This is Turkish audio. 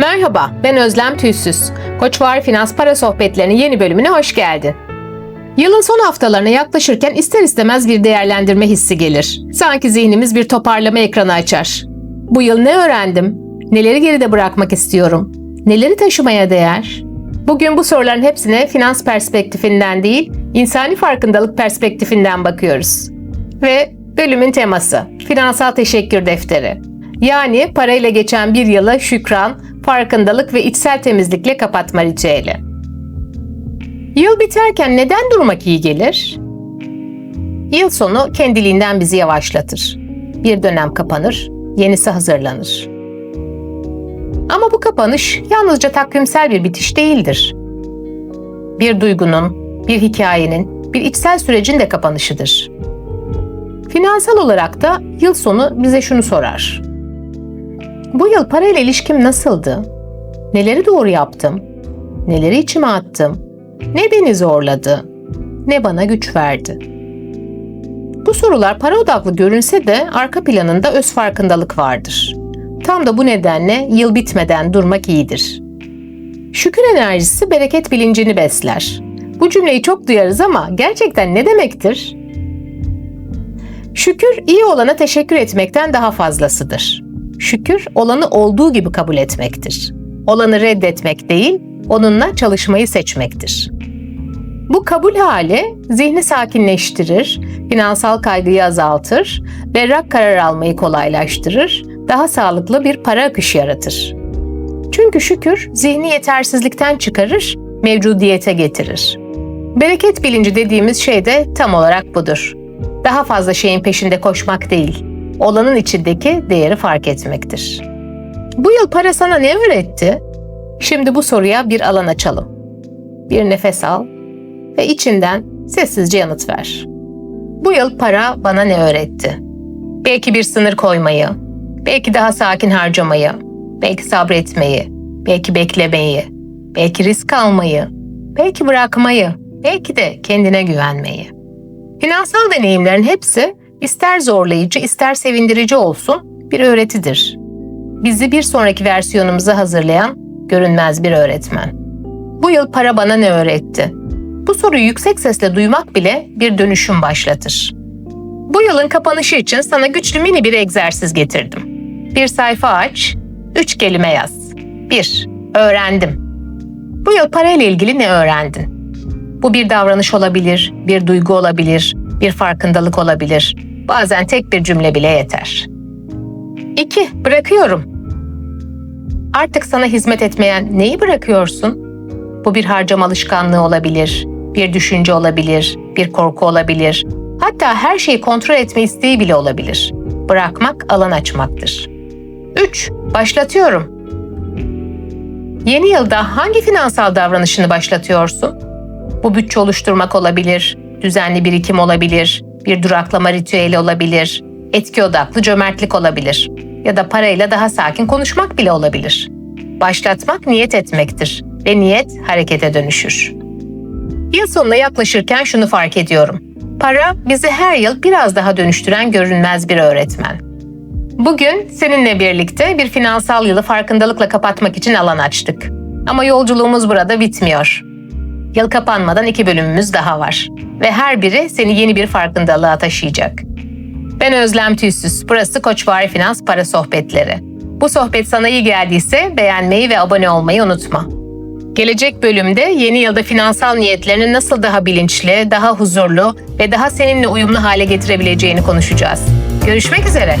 Merhaba, ben Özlem Tüysüz. Koçvar Finans Para Sohbetlerinin yeni bölümüne hoş geldin. Yılın son haftalarına yaklaşırken ister istemez bir değerlendirme hissi gelir. Sanki zihnimiz bir toparlama ekranı açar. Bu yıl ne öğrendim? Neleri geride bırakmak istiyorum? Neleri taşımaya değer? Bugün bu soruların hepsine finans perspektifinden değil, insani farkındalık perspektifinden bakıyoruz. Ve bölümün teması, finansal teşekkür defteri. Yani parayla geçen bir yıla şükran, farkındalık ve içsel temizlikle kapatma ritüeli. Yıl biterken neden durmak iyi gelir? Yıl sonu kendiliğinden bizi yavaşlatır. Bir dönem kapanır, yenisi hazırlanır. Ama bu kapanış yalnızca takvimsel bir bitiş değildir. Bir duygunun, bir hikayenin, bir içsel sürecin de kapanışıdır. Finansal olarak da yıl sonu bize şunu sorar. Bu yıl parayla ilişkim nasıldı? Neleri doğru yaptım? Neleri içime attım? Ne beni zorladı? Ne bana güç verdi? Bu sorular para odaklı görünse de arka planında öz farkındalık vardır. Tam da bu nedenle yıl bitmeden durmak iyidir. Şükür enerjisi bereket bilincini besler. Bu cümleyi çok duyarız ama gerçekten ne demektir? Şükür iyi olana teşekkür etmekten daha fazlasıdır. Şükür olanı olduğu gibi kabul etmektir. Olanı reddetmek değil, onunla çalışmayı seçmektir. Bu kabul hali zihni sakinleştirir, finansal kaygıyı azaltır, berrak karar almayı kolaylaştırır, daha sağlıklı bir para akışı yaratır. Çünkü şükür zihni yetersizlikten çıkarır, mevcudiyete getirir. Bereket bilinci dediğimiz şey de tam olarak budur. Daha fazla şeyin peşinde koşmak değil, olanın içindeki değeri fark etmektir. Bu yıl para sana ne öğretti? Şimdi bu soruya bir alan açalım. Bir nefes al ve içinden sessizce yanıt ver. Bu yıl para bana ne öğretti? Belki bir sınır koymayı, belki daha sakin harcamayı, belki sabretmeyi, belki beklemeyi, belki risk almayı, belki bırakmayı, belki de kendine güvenmeyi. Finansal deneyimlerin hepsi ister zorlayıcı ister sevindirici olsun bir öğretidir. Bizi bir sonraki versiyonumuza hazırlayan görünmez bir öğretmen. Bu yıl para bana ne öğretti? Bu soruyu yüksek sesle duymak bile bir dönüşüm başlatır. Bu yılın kapanışı için sana güçlü mini bir egzersiz getirdim. Bir sayfa aç, üç kelime yaz. 1. Öğrendim. Bu yıl parayla ilgili ne öğrendin? Bu bir davranış olabilir, bir duygu olabilir, bir farkındalık olabilir. Bazen tek bir cümle bile yeter. 2. Bırakıyorum. Artık sana hizmet etmeyen neyi bırakıyorsun? Bu bir harcama alışkanlığı olabilir, bir düşünce olabilir, bir korku olabilir. Hatta her şeyi kontrol etme isteği bile olabilir. Bırakmak alan açmaktır. 3. Başlatıyorum. Yeni yılda hangi finansal davranışını başlatıyorsun? Bu bütçe oluşturmak olabilir, düzenli birikim olabilir, bir duraklama ritüeli olabilir, etki odaklı cömertlik olabilir ya da parayla daha sakin konuşmak bile olabilir. Başlatmak niyet etmektir ve niyet harekete dönüşür. Yıl sonuna yaklaşırken şunu fark ediyorum. Para bizi her yıl biraz daha dönüştüren görünmez bir öğretmen. Bugün seninle birlikte bir finansal yılı farkındalıkla kapatmak için alan açtık. Ama yolculuğumuz burada bitmiyor. Yıl kapanmadan iki bölümümüz daha var ve her biri seni yeni bir farkındalığa taşıyacak. Ben Özlem Tüysüz. Burası Koçvari Finans Para Sohbetleri. Bu sohbet sana iyi geldiyse beğenmeyi ve abone olmayı unutma. Gelecek bölümde yeni yılda finansal niyetlerini nasıl daha bilinçli, daha huzurlu ve daha seninle uyumlu hale getirebileceğini konuşacağız. Görüşmek üzere.